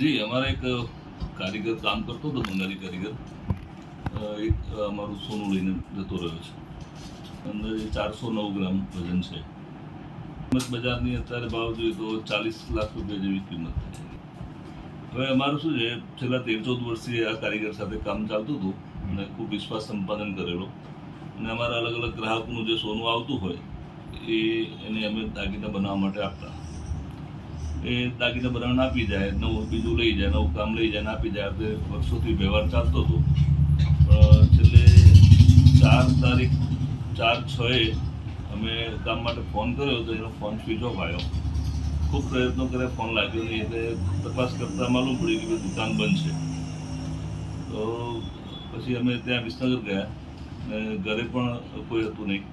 જી, અમારે એક કારીગર કામ કરતો હતો, બંગાળી કારીગર. એક અમારું સોનું લઈને જતો રહ્યો છે. અંદર ચારસો નવ ગ્રામ વજન છે. કિંમત બજારની અત્યારે ભાવ જોઈએ તો ચાલીસ લાખ રૂપિયા જેવી કિંમત થાય હવે અમારું શું છે, છેલ્લા તેર ચૌદ વર્ષથી આ કારીગર સાથે કામ ચાલતું હતું અને ખૂબ વિશ્વાસ સંપાદન કરેલો. અને અમારા અલગ અલગ ગ્રાહકનું જે સોનું આવતું હોય, એ એને અમે દાગીના બનાવવા માટે આપતા. એ દાગીના બનાવીને આપી જાય, નવું બીજું લઈ જાય, નવું કામ લઈ જાય ને આપી જાય. આપણે વર્ષોથી વ્યવહાર ચાલતો હતો. પણ છેલ્લે ચાર તારીખ, ચાર છ એ અમે કામ માટે ફોન કર્યો તો એનો ફોન સ્વિચ ઓફ આવ્યો. ખૂબ પ્રયત્નો કર્યા, ફોન લાગ્યો નહીં, એટલે તપાસ કરતાં માલુમ પડ્યું કે દુકાન બંધ છે. તો પછી અમે ત્યાં વિસનગર ગયા ને ઘરે પણ કોઈ હતું નહીં.